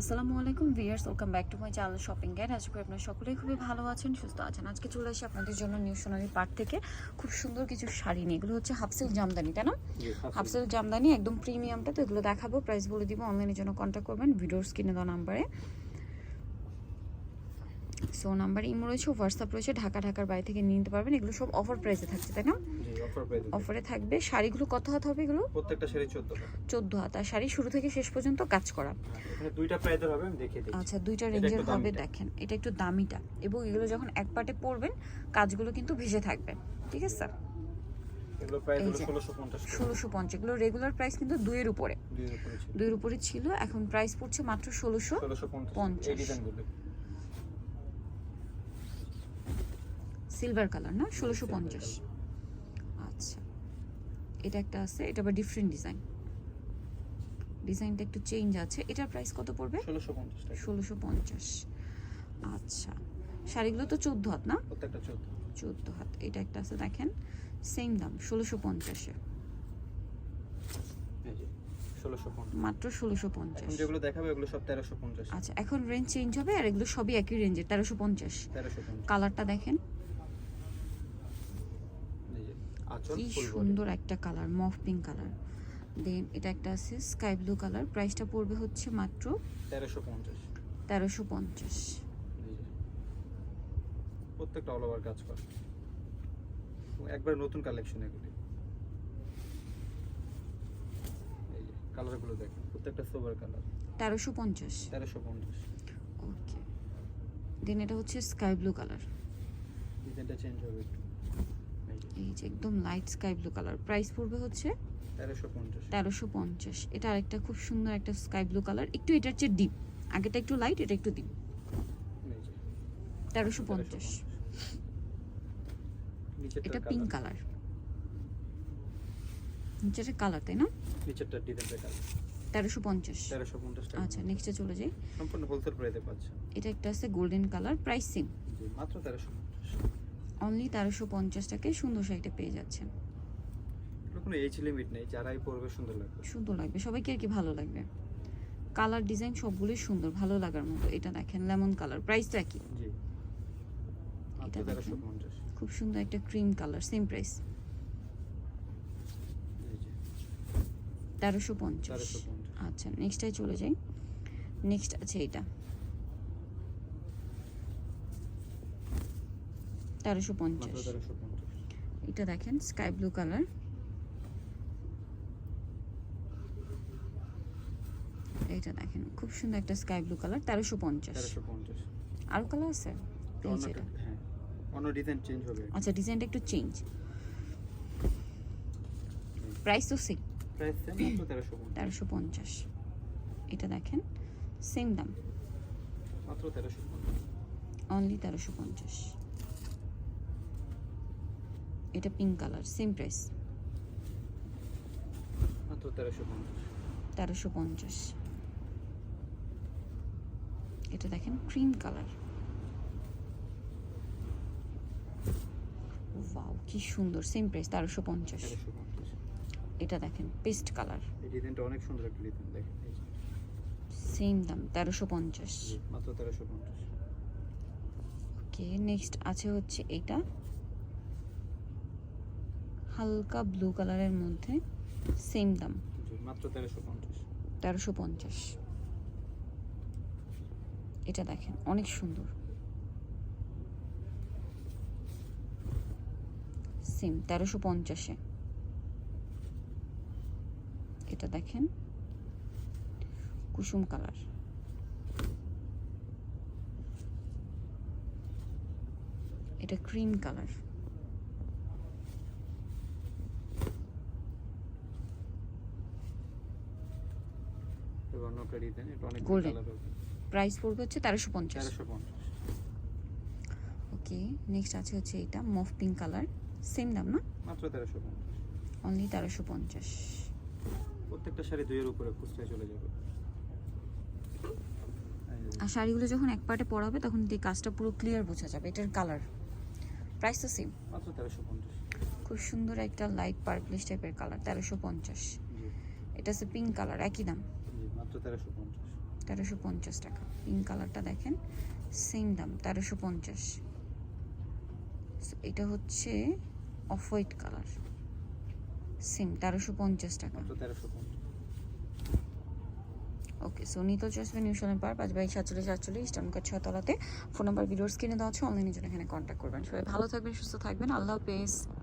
আসসালামু আলাইকুম viewers welcome back to my channel shopping guide. আশা আপনার আপনারা সকলেই খুবই ভালো আছেন সুস্থ আছেন। আজকে চলে আসি আপনাদের জন্য নিউ সোনালি পার্ট থেকে খুব সুন্দর কিছু শাড়ি নিয়ে। এগুলো হচ্ছে হাফসিল জামদানি তাই না? হাফসিল। জামদানি একদম প্রিমিয়ামটা তো এগুলো দেখাবো। প্রাইস বলে দিব অনলাইনের জন্য কন্ট্যাক্ট করবেন ভিডিওর স্ক্রিনে দেওয়া নাম্বারে সো নাম্বার ইমো রয়েছে হোয়াটসঅ্যাপ রয়েছে ঢাকা ঢাকার বাড়ি থেকে নিয়ে নিতে পারবেন। এগুলো সব অফার প্রাইসে থাকছে তাই না? জি অফার প্রাইস অফারে থাকবে। শাড়িগুলো কত হাত হবে এগুলো? প্রত্যেকটা শাড়ি 14 টাকা চোদ্দ হাত। আর শাড়ি শুরু থেকে শেষ পর্যন্ত কাজ করা। দুইটা প্রাইসের হবে আমি দেখিয়ে দিচ্ছি। আচ্ছা দুইটা রেঞ্জের হবে দেখেন। এটা একটু দামিটা। এবং এগুলো যখন এক পাটে পরবেন কাজগুলো কিন্তু ভেসে থাকবে। ঠিক আছে এগুলো প্রাইস এই হলো যে। 1650 টাকা। ষোলোশো পঞ্চাশ। এগুলো রেগুলার প্রাইস কিন্তু দুইয়ের উপরে। দুইয়ের উপরে ছিল। এখন প্রাইস পড়ছে মাত্র ষোলোশো পঞ্চাশ। এই ডিজাইনগুলো সিলভার কালার না? ষোলোশো পঞ্চাশ। আচ্ছা। এটা একটা আছে এটা আবার ডিফারেন্ট ডিজাইন ডিজাইনটা একটু চেঞ্জ আছে। এটার প্রাইস কত পড়বে? ষোলোশো পঞ্চাশ আচ্ছা। শাড়িগুলো তো চোদ্দ হাত না? চোদ্দ হাত। এটা একটা আছে দেখেন। সেম দাম ষোলোশো পঞ্চাশে। এই যে 1650 মাত্র ষোলোশো পঞ্চাশ। যেগুলো দেখাবে এগুলো সব 1350 আচ্ছা এখন রেঞ্জ চেঞ্জ হবে আর এগুলো সবই একই রেঞ্জের তেরোশো পঞ্চাশ। কালারটা দেখেন। কি সুন্দর একটা কালার মফ পিঙ্ক কালার। দেন এটা একটা আছে স্কাই ব্লু কালার প্রাইসটা পড়বে হচ্ছে মাত্র 1350 তেরোশো পঞ্চাশ। এই যে প্রত্যেকটা অল ওভার কাজ করা। একবার নতুন কালেকশন এগুলি। কালারগুলো দেখেন প্রত্যেকটা সোবার কালার তেরোশো পঞ্চাশ। 1350 ওকে দেন এটা হচ্ছে স্কাই ব্লু কালার ডিজাইনটা চেঞ্জ হবে একটু। এই যে একদম light sky blue colour price পড়বে হচ্ছে 1350 তেরোশো পঞ্চাশ। এটা আরেকটা খুব সুন্দর একটা স্কাই ব্লু কালার একটু এটার চেয়ে ডিপ আগেটা একটু লাইট এটা একটু ডিপ তেরোশো পঞ্চাশ। 1350 এটা পিঙ্ক কালার নিচের কালার তাই না? নিচেরটা ডিজাইনটা কালার তেরোশো পঞ্চাশ। 1350 টাকা আচ্ছা নেক্সটে চলে যাই। সম্পূর্ণ হোলসেল প্রাইসে পাচ্ছেন। এটা একটা আছে গোল্ডেন কালার প্রাইস সেম মাত্র 1350 অনলি তেরোশো পঞ্চাশ টাকায় সুন্দর শাড়িটা পেয়ে যাচ্ছেন। কোনো এজ লিমিট নেই যারাই পরবে সুন্দর লাগবে। সুন্দর লাগবে সবাইকে আর কি ভালো লাগবে। কালার ডিজাইন সবগুলোই সুন্দর ভালো লাগার মতো। এটা দেখেন লেমন কালার প্রাইসটা কি? জি। এটা খুব সুন্দর একটা ক্রিম কালার সেম প্রাইস তেরোশো পঞ্চাশ। আচ্ছা নেক্সটটাই চলে যাই। নেক্সট আছে এটা। তেরোশো পঞ্চাশ। 1350 এটা দেখেন স্কাই ব্লু কালার। এইটা দেখেন খুব সুন্দর একটা স্কাই ব্লু কালার তেরোশো পঞ্চাশ। 1350 আরও কালার আছে? এটা। হ্যাঁ আচ্ছা ডিজাইনটা একটু চেঞ্জ প্রাইস তো সেম প্রাইস সেম মাত্র 1350 তেরোশো পঞ্চাশ। এটা দেখেন সেম দাম। মাত্র 1350 অনলি তেরোশো পঞ্চাশ। এটা পিঙ্ক কালার সেম প্রাইস মাত্র 1350 তেরোশো পঞ্চাশ। এটা দেখেন ক্রিম কালার ওয়াও কি সুন্দর সেম প্রাইস তেরোশো পঞ্চাশ। 1350 এটা দেখেন পেস্ট কালার ডিজাইনটা অনেক সুন্দর একটা ডিজাইন দেখেন সেম দাম তেরোশো পঞ্চাশ। মাত্র 1350 ওকে নেক্সট আছে হচ্ছে এটা। হালকা ব্লু কালারের মধ্যে সেম দাম। মাত্র 1350 তেরোশো পঞ্চাশ। এটা দেখেন অনেক সুন্দর। সেম তেরোশো পঞ্চাশে। এটা দেখেন কুসুম কালার এটা ক্রিম কালার ডিজাইন এটা অনেক প্রাইস পড়বে হচ্ছে তেরোশো পঞ্চাশ। 1350 ওকে নেক্সট আছে হচ্ছে এটা মফ পিঙ্ক কালার সেম দাম না? মাত্র 1350 অনলি তেরোশো পঞ্চাশ। প্রত্যেকটা শাড়ি দুইয়ের উপরে খুচরায় চলে যাবে। আর শাড়িগুলো যখন এক পার্টে পরা হবে তখন এই কাজটা পুরো ক্লিয়ার বোঝা যাবে এটার কালার প্রাইস তো সেম মাত্র 1350 খুব সুন্দর একটা লাইট পার্পলিশ টাইপের কালার তেরোশো পঞ্চাশ। এটা হচ্ছে পিঙ্ক কালার একই দাম। মাত্র 1350 তেরোশো পঞ্চাশ টাকা। পিঙ্ক কালারটা দেখেন সেম দাম তেরোশো পঞ্চাশ। এটা হচ্ছে অফ হোয়াইট কালার সেম তেরোশো পঞ্চাশ টাকা। তেরোশো পঞ্চাশ। ওকে সো নিতল চয়েসবে নিউশনের পার পাঁচ বাই সাতচল্লিশ সাতচল্লিশ ইস্টার্নকার ছতলাতে ফোন নাম্বার ভিডিওর স্ক্রিনে দেওয়া আছে অনলাইনের জন্য এখানে কন্ট্যাক্ট করবেন। সবাই ভালো থাকবেন সুস্থ থাকবেন। আল্লাহ হাফেজ।